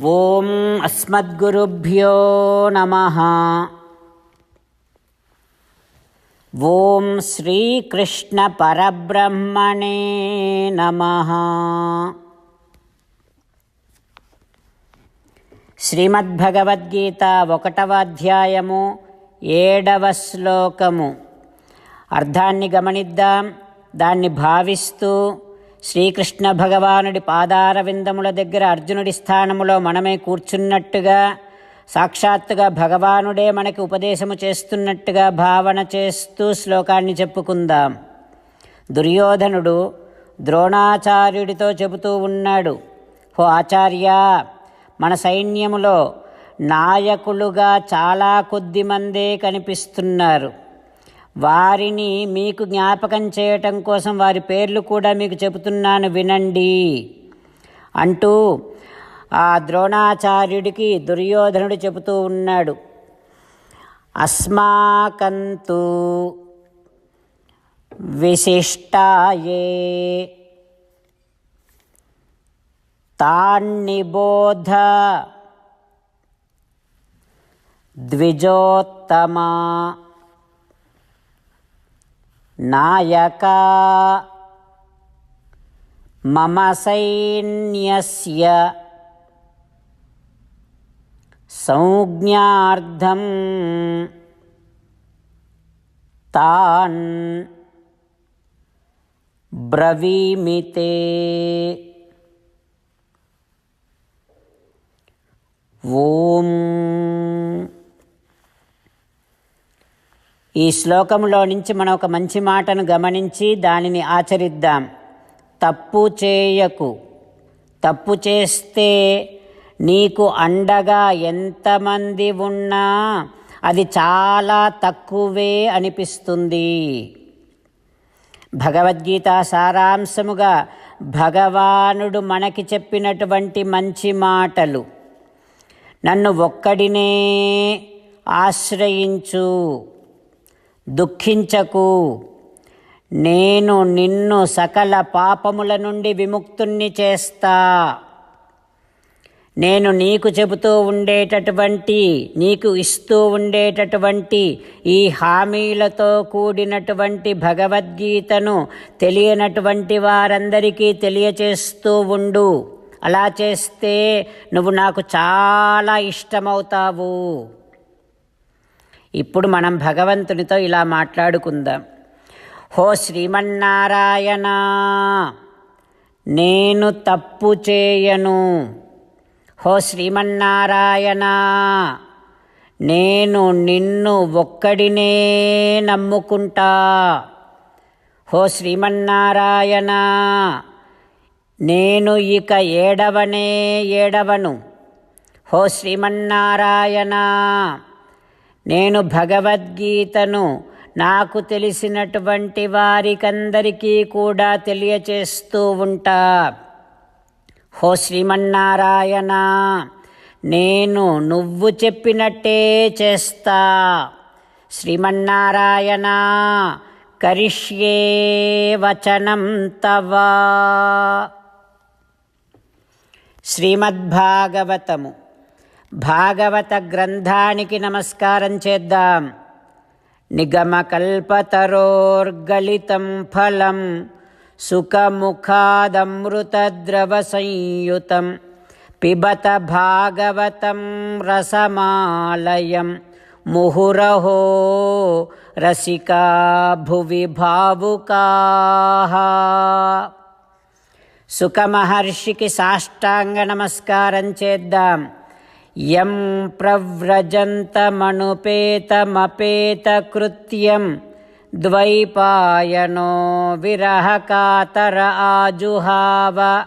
ఓం అస్మద్గురుభ్యో నమ. ఓం శ్రీకృష్ణ పరబ్రహ్మణే నమ. శ్రీమద్భగవద్గీత ఒకటవ అధ్యాయము ఏడవ శ్లోకము. అర్థాన్ని గమనిద్దాం దాన్ని భావిస్తూ శ్రీకృష్ణ భగవానుడి పాదారవిందముల దగ్గర అర్జునుడి స్థానములో మనమే కూర్చున్నట్టుగా సాక్షాత్తుగా భగవానుడే మనకి ఉపదేశము చేస్తున్నట్టుగా భావన చేస్తూ శ్లోకాన్ని చెప్పుకుందాం. దుర్యోధనుడు ద్రోణాచార్యుడితో చెబుతూ ఉన్నాడు హో ఆచార్య మన సైన్యములో నాయకులుగా చాలా కొద్ది మందే కనిపిస్తున్నారు. వారిని మీకు జ్ఞాపకం చేయటం కోసం వారి పేర్లు కూడా మీకు చెబుతున్నాను వినండి. అంటూ ఆ ద్రోణాచార్యుడికి దుర్యోధనుడు చెబుతూ ఉన్నాడు. అస్మాకంతు విశిష్టాయే తాన్నిబోధ ద్విజోత్తమా नायका। मम सैन्यस्य संज्ञार्थं तान् ब्रवीमिते ॐ। ఈ శ్లోకంలో నుంచి మనం ఒక మంచి మాటను గమనించి దానిని ఆచరిద్దాం. తప్పు చేయకు. తప్పు చేస్తే నీకు అండగా ఎంతమంది ఉన్నా అది చాలా తక్కువే అనిపిస్తుంది. భగవద్గీత సారాంశముగా భగవానుడు మనకి చెప్పినటువంటి మంచి మాటలు. నన్ను ఒక్కడినే ఆశ్రయించు. దుఃఖించకు. నేను నిన్ను సకల పాపముల నుండి విముక్తుణ్ణి చేస్తా. నేను నీకు చెబుతూ ఉండేటటువంటి నీకు ఇస్తూ ఉండేటటువంటి ఈ హామీలతో కూడినటువంటి భగవద్గీతను తెలియనటువంటి వారందరికీ తెలియచేస్తూ ఉండు. అలా చేస్తే నువ్వు నాకు చాలా ఇష్టమవుతావు. ఇప్పుడు మనం భగవంతునితో ఇలా మాట్లాడుకుందాం. హో శ్రీమన్నారాయణ నేను తప్పు చేయను. హో శ్రీమన్నారాయణ నేను నిన్ను ఒక్కడినే నమ్ముకుంటా. హో శ్రీమన్నారాయణ నేను ఇక ఏడవనే ఏడవను. హో శ్రీమన్నారాయణ నేను భగవద్గీతను నాకు తెలిసినటువంటి వారికందరికీ కూడా తెలియచేస్తూ ఉంటా. హో శ్రీమన్నారాయణ నేను నువ్వు చెప్పినట్టే చేస్తా. శ్రీమన్నారాయణ కరిష్యే వచనం తవా. శ్రీమద్భాగవతము. భాగవత గ్రంథానికి నమస్కారం చేద్దాం. నిగమకల్పతరోర్గలితం ఫలం సుఖముఖాదమృతద్రవ సంయుతం పిబత భాగవతం రసమాలయం ముహురహో రసికా భువి భావుకా. సుఖమహర్షికి సాష్టాంగ నమస్కారం చేద్దాం. यं प्रव्रजन्तमनुपेतमपेतकृत्यं द्वैपायनो विरहकातर आजुहाव।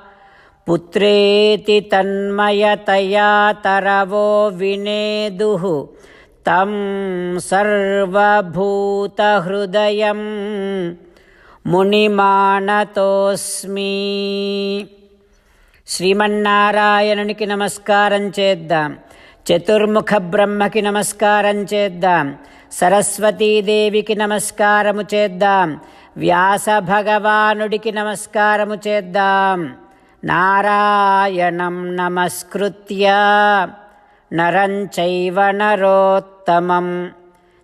पुत्रेति तन्मयतया तरवो विनेदुः। तं सर्वभूतहृदयं मुनिमानतोऽस्मि। శ్రీమన్నారాయణునికి నమస్కారం చేద్దాం. చతుర్ముఖ బ్రహ్మకి నమస్కారం చేద్దాం. సరస్వతీదేవికి నమస్కారము చేద్దాం. వ్యాస భగవానుడికి నమస్కారము చేద్దాం. నారాయణం నమస్కృత్య. నరంచైవ నరోత్తమం.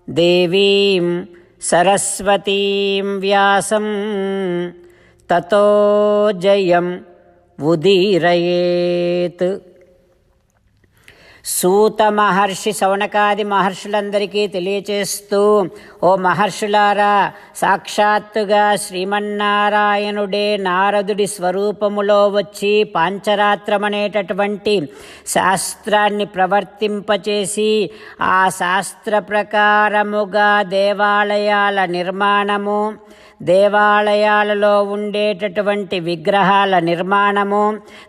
దేవీం సరస్వతీం వ్యాసం. తతో జయం. ఉదీరయేత్. సూత మహర్షి సౌనకాది మహర్షులందరికీ తెలియచేస్తూ ఓ మహర్షులారా సాక్షాత్తుగా శ్రీమన్నారాయణుడే నారదుడి స్వరూపములో వచ్చి పాంచరాత్రమనేటటువంటి శాస్త్రాన్ని ప్రవర్తింపచేసి ఆ శాస్త్ర ప్రకారముగా దేవాలయాల నిర్మాణము దేవాలయాలలో ఉండేటటువంటి విగ్రహాల నిర్మాణము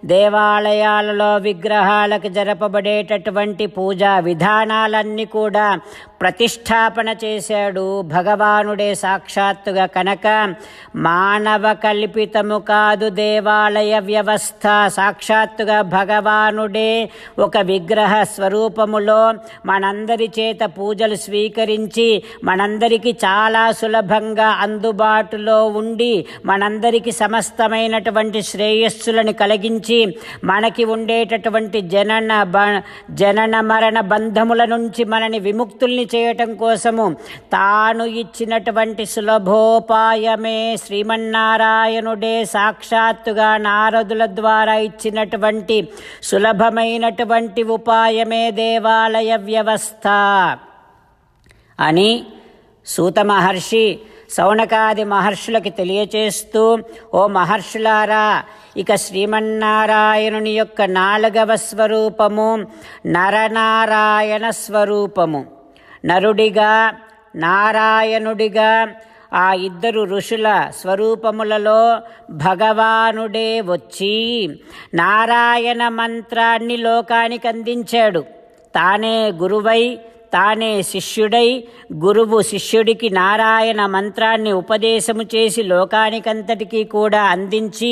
దేవాలయాలలో విగ్రహాలకు జరపబడేటటువంటి పూజా విధానాలన్నీ కూడా ప్రతిష్టాపన చేశాడు. భగవానుడే సాక్షాత్తుగా కనుక మానవ కల్పితము కాదు దేవాలయ వ్యవస్థ. సాక్షాత్తుగా భగవానుడే ఒక విగ్రహ స్వరూపములో మనందరి చేత పూజలు స్వీకరించి మనందరికీ చాలా సులభంగా అందుబాటులో ఉండి మనందరికీ సమస్తమైనటువంటి శ్రేయస్సులను కలిగించి మనకి ఉండేటటువంటి జనన బ జనన మరణ బంధముల నుంచి మనని విముక్తుల్ని చేయటం కోసము తాను ఇచ్చినటువంటి సులభోపాయమే శ్రీమన్నారాయణుడే సాక్షాత్తుగా నారదుల ద్వారా ఇచ్చినటువంటి సులభమైనటువంటి ఉపాయమే దేవాలయ వ్యవస్థ. అని సూత మహర్షి సౌనకాది మహర్షులకి తెలియచేస్తూ ఓ మహర్షులారా ఇక శ్రీమన్నారాయణుని యొక్క నాలుగవ స్వరూపము నరనారాయణ స్వరూపము. నరుడిగా నారాయణుడిగా ఆ ఇద్దరు ఋషుల స్వరూపములలో భగవానుడే వచ్చి నారాయణ మంత్రాన్ని లోకానికి అందించాడు. తానే గురువై తానే శిష్యుడై గురువు శిష్యుడికి నారాయణ మంత్రాన్ని ఉపదేశము చేసి లోకానికంతటికీ కూడా అందించి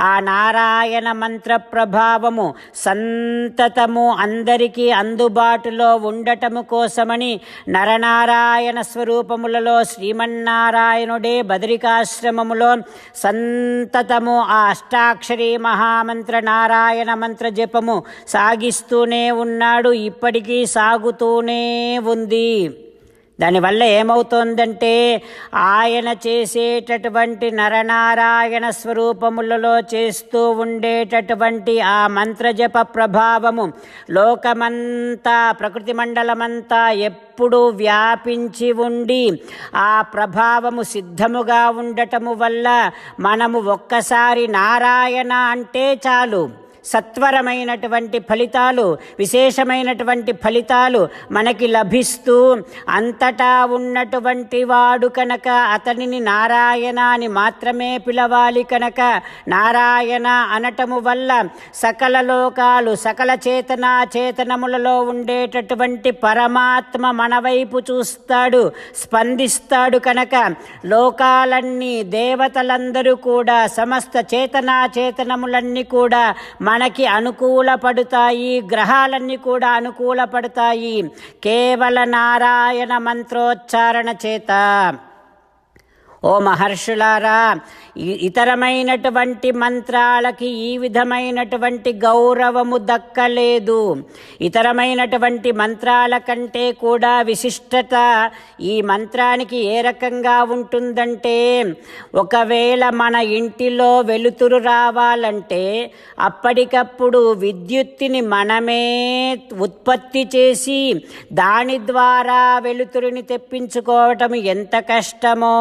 ఆ నారాయణ మంత్ర ప్రభావము సంతతము అందరికీ అందుబాటులో ఉండటము కోసమని నరనారాయణ స్వరూపములలో శ్రీమన్నారాయణుడే బదరికాశ్రమములో సంతతము ఆ అష్టాక్షరి మహామంత్ర నారాయణ మంత్ర జపము సాగిస్తూనే ఉన్నాడు. ఇప్పటికీ సాగుతూనే ఉంది. దానివల్ల ఏమవుతోందంటే ఆయన చేసేటటువంటి నరనారాయణ స్వరూపములలో చేస్తూ ఉండేటటువంటి ఆ మంత్రజప ప్రభావము లోకమంతా ప్రకృతి మండలమంతా ఎప్పుడూ వ్యాపించి ఉండి ఆ ప్రభావము సిద్ధముగా ఉండటము వల్ల మనము ఒక్కసారి నారాయణ అంటే చాలు. సత్వరమైనటువంటి ఫలితాలు విశేషమైనటువంటి ఫలితాలు మనకి లభిస్తూ అంతటా ఉన్నటువంటి వాడు కనుక అతనిని నారాయణ అని మాత్రమే పిలవాలి కనుక నారాయణ అనటము వల్ల సకల లోకాలు సకల చేతనా చేతనములలో ఉండేటటువంటి పరమాత్మ మన వైపు చూస్తాడు స్పందిస్తాడు కనుక లోకాలన్నీ దేవతలందరూ కూడా సమస్త చేతనా చేతనములన్నీ కూడా మనకి అనుకూలపడుతాయి గ్రహాలన్నీ కూడా అనుకూలపడతాయి. కేవల నారాయణ మంత్రోచ్చారణ చేత. ఓ మహర్షులారా ఇతరమైనటువంటి మంత్రాలకి ఈ విధమైనటువంటి గౌరవము దక్కలేదు. ఇతరమైనటువంటి మంత్రాల కంటే కూడా విశిష్టత ఈ మంత్రానికి ఏ రకంగా ఉంటుందంటే ఒకవేళ మన ఇంటిలో వెలుతురు రావాలంటే అప్పటికప్పుడు విద్యుత్తుని మనమే ఉత్పత్తి చేసి దాని ద్వారా వెలుతురుని తెప్పించుకోవటం ఎంత కష్టమో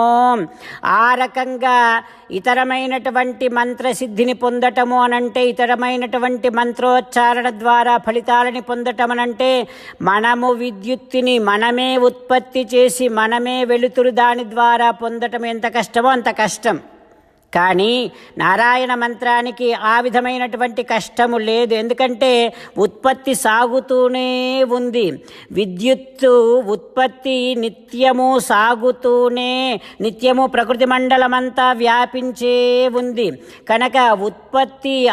ఆ రకంగా ఇతరమైనటువంటి మంత్రసిద్ధిని పొందటము అనంటే ఇతరమైనటువంటి మంత్రోచ్చారణ ద్వారా ఫలితాలని పొందటం అనంటే మనము విద్యుత్తుని మనమే ఉత్పత్తి చేసి మనమే వెలుతురు దాని ద్వారా పొందటం ఎంత కష్టమో అంత కష్టం. కానీ నారాయణ మంత్రానికి ఆ విధమైనటువంటి కష్టము లేదు. ఎందుకంటే ఉత్పత్తి సాగుతూనే ఉంది. విద్యుత్తు ఉత్పత్తి నిత్యము సాగుతూనే నిత్యము ప్రకృతి మండలమంతా వ్యాపించే ఉంది. కనుక ఉత్పత్తి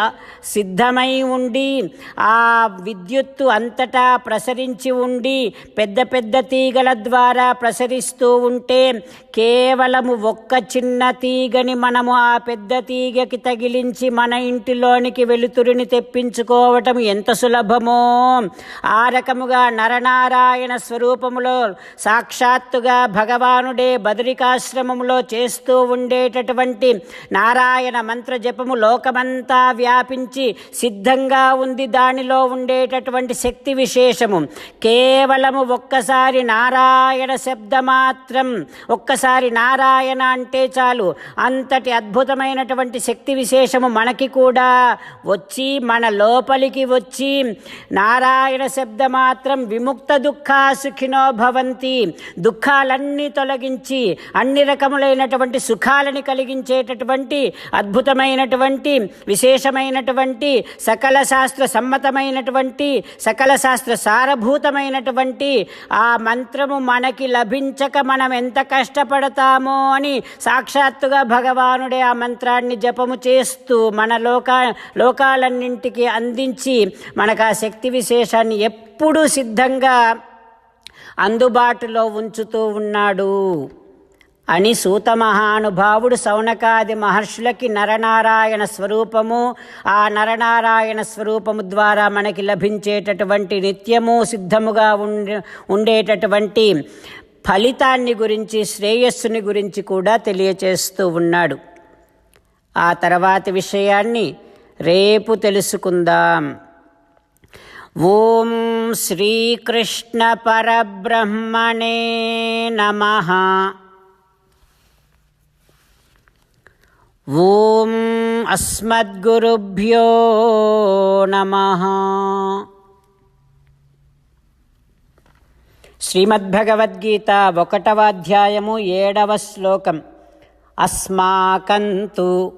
సిద్ధమై ఉండి ఆ విద్యుత్తు అంతటా ప్రసరించి ఉండి పెద్ద పెద్ద తీగల ద్వారా ప్రసరిస్తూ ఉంటే కేవలము ఒక్క చిన్న తీగని మనము ఆ పెద్ద తీగకి తగిలించి మన ఇంటిలోనికి వెలుతురిని తెప్పించుకోవటం ఎంత సులభమో? ఆ రకముగా నరనారాయణ స్వరూపములో సాక్షాత్తుగా భగవానుడే బదరికాశ్రమములో చేస్తూ ఉండేటటువంటి నారాయణ మంత్ర జపము లోకమంతా వ్యాపించి సిద్ధంగా ఉంది. దానిలో ఉండేటటువంటి శక్తి విశేషము కేవలము ఒక్కసారి నారాయణ శబ్దమాత్రం ఒక్కసారి నారాయణ అంటే చాలు. అంతటి అద్భుతమైనటువంటి శక్తి విశేషము మనకి కూడా వచ్చి మన లోపలికి వచ్చి నారాయణ శబ్ద మాత్రం విముక్త దుఃఖా సుఖినో భవంతి. దుఃఖాలన్నీ తొలగించి అన్ని రకములైనటువంటి సుఖాలని కలిగించేటటువంటి అద్భుతమైనటువంటి విశేషమైనటువంటి సకల శాస్త్ర సమ్మతమైనటువంటి సకల శాస్త్ర సారభూతమైనటువంటి ఆ మంత్రము మనకి లభించక మనం ఎంత కష్టపడతామో అని సాక్షాత్తుగా భగవానుడే ఆ మంత్రాన్ని జపము చేస్తూ మన లోకా లోకాలన్నింటికి అందించి మనకు ఆ శక్తి విశేషాన్ని ఎప్పుడూ సిద్ధంగా అందుబాటులో ఉంచుతూ ఉన్నాడు. అని సూత మహానుభావుడు సౌనకాది మహర్షులకి నరనారాయణ స్వరూపము ఆ నరనారాయణ స్వరూపము ద్వారా మనకి లభించేటటువంటి నిత్యము సిద్ధముగా ఉండే ఉండేటటువంటి ఫలితాన్ని గురించి శ్రేయస్సుని గురించి కూడా తెలియచేస్తూ ఉన్నాడు. ఆ తర్వాతి విషయాన్ని రేపు తెలుసుకుందాం. ఓం శ్రీకృష్ణ పరబ్రహ్మణే నమః. ఓం అస్మద్గురుభ్యో నమ. శ్రీమద్భగవద్గీత ఒకటవ అధ్యాయము ఏడవ శ్లోకం. అస్మాకంతు.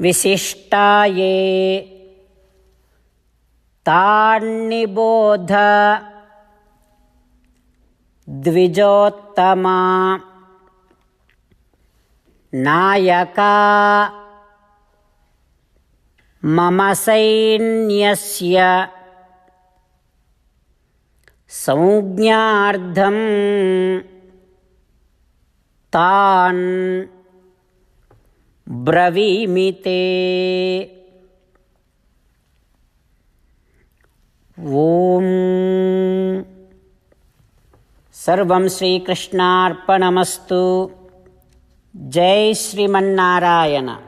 विशिष्टा ये तान्निबोध द्विजोत्तमा। नायका मम सैन्यस्य संज्ञार्थं तान् ब्रवीमि ते। ॐ सर्वं श्रीकृष्णार्पणमस्तु। जय श्रीमन्नारायण।